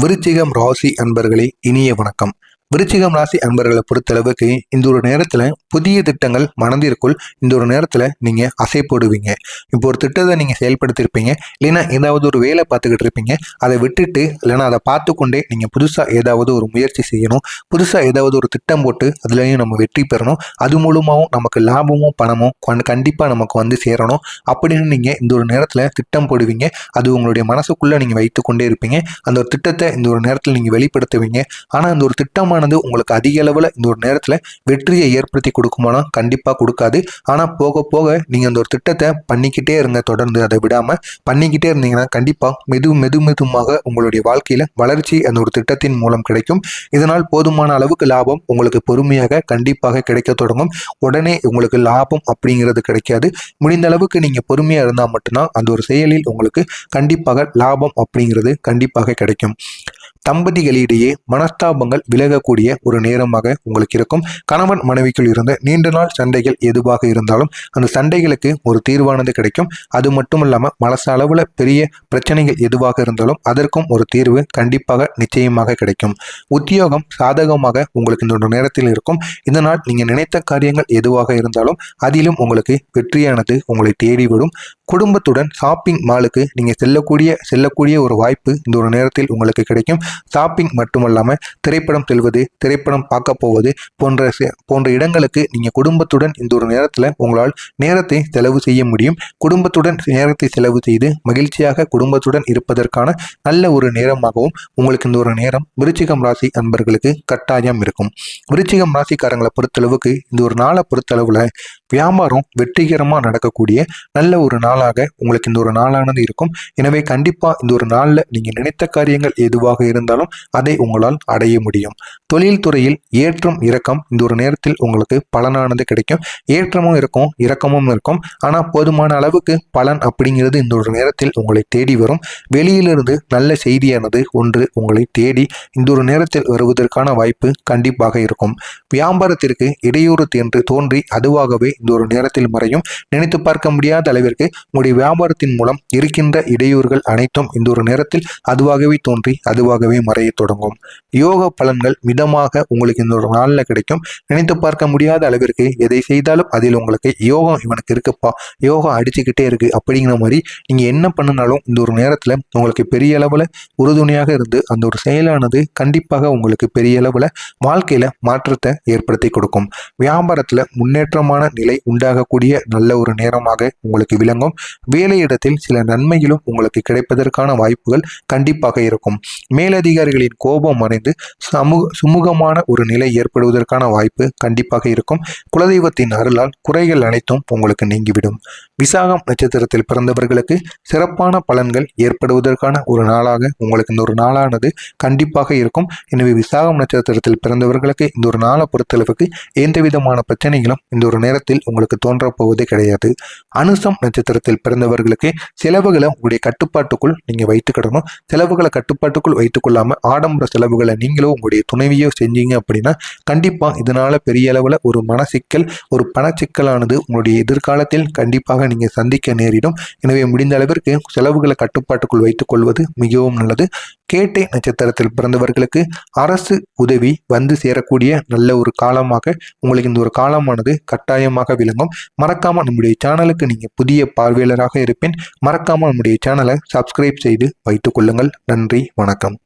விருச்சிகம் ராசி அன்பர்களே இனிய வணக்கம். விருச்சிகம் ராசி அன்பர்களை பொறுத்தளவுக்கு இந்த ஒரு நேரத்தில் புதிய திட்டங்கள் மனதிற்குள் இந்த ஒரு நேரத்தில் நீங்கள் அசை போடுவீங்க. இப்போ ஒரு திட்டத்தை நீங்கள் செயல்படுத்தியிருப்பீங்க இல்லைன்னா ஏதாவது ஒரு வேலை பார்த்துக்கிட்டு இருப்பீங்க. அதை விட்டுட்டு இல்லைன்னா அதை பார்த்து கொண்டே நீங்கள் புதுசாக ஏதாவது ஒரு முயற்சி செய்யணும். புதுசாக ஏதாவது ஒரு திட்டம் போட்டு அதுலேயும் நம்ம வெற்றி பெறணும். அது மூலமாகவும் நமக்கு லாபமும் பணமும் கண்டிப்பாக நமக்கு வந்து சேரணும். அப்படின்னு நீங்கள் இந்த ஒரு நேரத்தில் திட்டம் போடுவீங்க. அது உங்களுடைய மனசுக்குள்ளே நீங்கள் வைத்து கொண்டே இருப்பீங்க. அந்த ஒரு திட்டத்தை இந்த ஒரு நேரத்தில் நீங்கள் வெளிப்படுத்துவீங்க. ஆனால் அந்த ஒரு திட்டமான ஆனது உங்களுக்கு அதிக அளவில் இந்த ஒரு நேரத்தில் வெற்றியை ஏற்படுத்தி கொடுக்குமானா கண்டிப்பாக கொடுக்காது. ஆனால் போக போக நீங்கள் அந்த ஒரு திட்டத்தை பண்ணிக்கிட்டே இருங்க. தொடர்ந்து அதை விடாமல் பண்ணிக்கிட்டே இருந்தீங்கன்னா கண்டிப்பாக மெது மெது மெதுமாக உங்களுடைய வாழ்க்கையில் வளர்ச்சி அந்த ஒரு திட்டத்தின் மூலம் கிடைக்கும். இதனால் போதுமான அளவுக்கு லாபம் உங்களுக்கு பொறுமையாக கண்டிப்பாக கிடைக்க தொடங்கும். உடனே உங்களுக்கு லாபம் அப்படிங்கிறது கிடைக்காது. முடிந்த அளவுக்கு நீங்கள் பொறுமையாக இருந்தால் மட்டும்தான் அந்த ஒரு செயலில் உங்களுக்கு கண்டிப்பாக லாபம் அப்படிங்கிறது கண்டிப்பாக கிடைக்கும். தம்பதிகளிடையே மனஸ்தாபங்கள் விலகக்கூடிய ஒரு நேரமாக உங்களுக்கு இருக்கும். கணவன் மனைவிக்குள் இருந்த நீண்ட நாள் சண்டைகள் எதுவாக இருந்தாலும் அந்த சண்டைகளுக்கு ஒரு தீர்வானது கிடைக்கும். அது மட்டும் இல்லாமல் மனசு அளவில் பெரிய பிரச்சனைகள் எதுவாக இருந்தாலும் அதற்கும் ஒரு தீர்வு கண்டிப்பாக நிச்சயமாக கிடைக்கும். உத்தியோகம் சாதகமாக உங்களுக்கு இந்த நேரத்தில் இருக்கும். இதனால் நீங்கள் நினைத்த காரியங்கள் எதுவாக இருந்தாலும் அதிலும் உங்களுக்கு வெற்றியானது உங்களை தேடிவிடும். குடும்பத்துடன் ஷாப்பிங் மாலுக்கு நீங்கள் செல்லக்கூடிய செல்லக்கூடிய ஒரு வாய்ப்பு இந்த ஒரு நேரத்தில் உங்களுக்கு கிடைக்கும். ஷாப்பிங் மட்டுமல்லாமல் திரைப்படம் செல்வது திரைப்படம் பார்க்க போவது போன்ற போன்ற இடங்களுக்கு நீங்கள் குடும்பத்துடன் இந்த ஒரு நேரத்தில் உங்களால் நேரத்தை செலவு செய்ய முடியும். குடும்பத்துடன் நேரத்தை செலவு செய்து மகிழ்ச்சியாக குடும்பத்துடன் இருப்பதற்கான நல்ல ஒரு நேரமாகவும் உங்களுக்கு இந்த ஒரு நேரம் விருச்சிகம் ராசி அன்பர்களுக்கு கட்டாயம் இருக்கும். விருச்சிகம் ராசிக்காரங்களை பொறுத்தளவுக்கு இந்த ஒரு நாளை பொறுத்தளவில் வியாபாரம் வெற்றிகரமாக நடக்கக்கூடிய நல்ல ஒரு நாளாக உங்களுக்கு இந்த ஒரு நாளானது இருக்கும். எனவே கண்டிப்பாக இந்த ஒரு நாளில் நீங்கள் நினைத்த காரியங்கள் எதுவாக இருந்தாலும் அதை உங்களால் அடைய முடியும். தொழில் துறையில் ஏற்றம் இறக்கம் இந்த ஒரு நேரத்தில் உங்களுக்கு பலனானது கிடைக்கும். ஏற்றமும் இருக்கும் இறக்கமும் இருக்கும். ஆனால் போதுமான அளவுக்கு பலன் அப்படிங்கிறது இந்த ஒரு நேரத்தில் உங்களை தேடி வரும். வெளியிலிருந்து நல்ல செய்தியானது ஒன்று உங்களை தேடி இந்த ஒரு நேரத்தில் வருவதற்கான வாய்ப்பு கண்டிப்பாக இருக்கும். வியாபாரத்திற்கு இடையூறு என்று தோன்றி அதுவாகவே இந்த ஒரு நேரத்தில் மறையும். நினைத்து பார்க்க முடியாத அளவிற்கு உங்களுடைய வியாபாரத்தின் மூலம் இருக்கின்ற இடையூறுகள் அனைத்தும் இந்த ஒரு நேரத்தில் அதுவாகவே தோன்றி அதுவாகவே மறைய தொடங்கும். யோக பலன்கள் மிதமாக உங்களுக்கு இந்த ஒரு நாளில் கிடைக்கும். நினைத்து பார்க்க முடியாத அளவிற்கு எதை செய்தாலும் அதில் உங்களுக்கு யோகம் இவனுக்கு இருக்குப்பா யோகம் அடிச்சுக்கிட்டே இருக்கு அப்படிங்கிற மாதிரி நீங்கள் என்ன பண்ணினாலும் இந்த ஒரு நேரத்தில் உங்களுக்கு பெரிய அளவில் உறுதுணையாக இருந்து அந்த ஒரு செயலானது கண்டிப்பாக உங்களுக்கு பெரிய அளவில் வாழ்க்கையில் மாற்றத்தை ஏற்படுத்தி கொடுக்கும். வியாபாரத்தில் முன்னேற்றமான நிலை உண்டாகக்கூடிய நல்ல ஒரு நேரமாக உங்களுக்கு விளங்கும். வேலையிடத்தில் சில நன்மைகளும் உங்களுக்கு கிடைப்பதற்கான வாய்ப்புகள் கண்டிப்பாக இருக்கும். மேலதிகாரிகளின் கோபம் மறைந்து சமூக சுமூகமான ஒரு நிலை ஏற்படுவதற்கான வாய்ப்பு கண்டிப்பாக இருக்கும். குலதெய்வத்தின் அருளால் குறைகள் அனைத்தும் உங்களுக்கு நீங்கிவிடும். விசாகம் நட்சத்திரத்தில் பிறந்தவர்களுக்கு சிறப்பான பலன்கள் ஏற்படுவதற்கான ஒரு நாளாக உங்களுக்கு இந்த ஒரு நாளானது கண்டிப்பாக இருக்கும். எனவே விசாகம் நட்சத்திரத்தில் பிறந்தவர்களுக்கு இந்த ஒரு நாளை பொறுத்தளவுக்கு எந்த விதமான பிரச்சனைகளும் இந்த ஒரு நேரத்தில் உங்களுக்கு தோன்றப்போவதே கிடையாது. அனுசம் நட்சத்திரத்தில் பிறந்தவர்களுக்கு செலவுகளை உங்களுடைய கட்டுப்பாட்டுக்குள் நீங்கள் வைத்துக்கிடணும் செலவுகளை கட்டுப்பாட்டுக்குள் வைத்துக்கொள்ளாமல் ஆடம்பர செலவுகளை நீங்களோ உங்களுடைய துணைவியோ செஞ்சீங்க அப்படின்னா கண்டிப்பாக இதனால் பெரிய அளவில் ஒரு மனசிக்கல் ஒரு பணச்சிக்கலானது உங்களுடைய எதிர்காலத்தில் கண்டிப்பாக நீங்கள் சந்திக்க நேரிடும். எனவே முடிந்த அளவிற்கு செலவுகளை கட்டுப்பாட்டுக்குள் வைத்துக்கொள்வது மிகவும் நல்லது. கேட்டை நட்சத்திரத்தில் பிறந்தவர்களுக்கு அரசு உதவி வந்து சேரக்கூடிய நல்ல ஒரு காலமாக உங்களுக்கு இந்த ஒரு காலமானது கட்டாயமாக விளங்கும். மறக்காமல் நம்முடைய சேனலுக்கு நீங்கள் புதிய பார்வையாளராக இருப்பேன் மறக்காமல் நம்முடைய சேனலை சப்ஸ்கிரைப் செய்து வைத்துக் கொள்ளுங்கள். நன்றி வணக்கம்.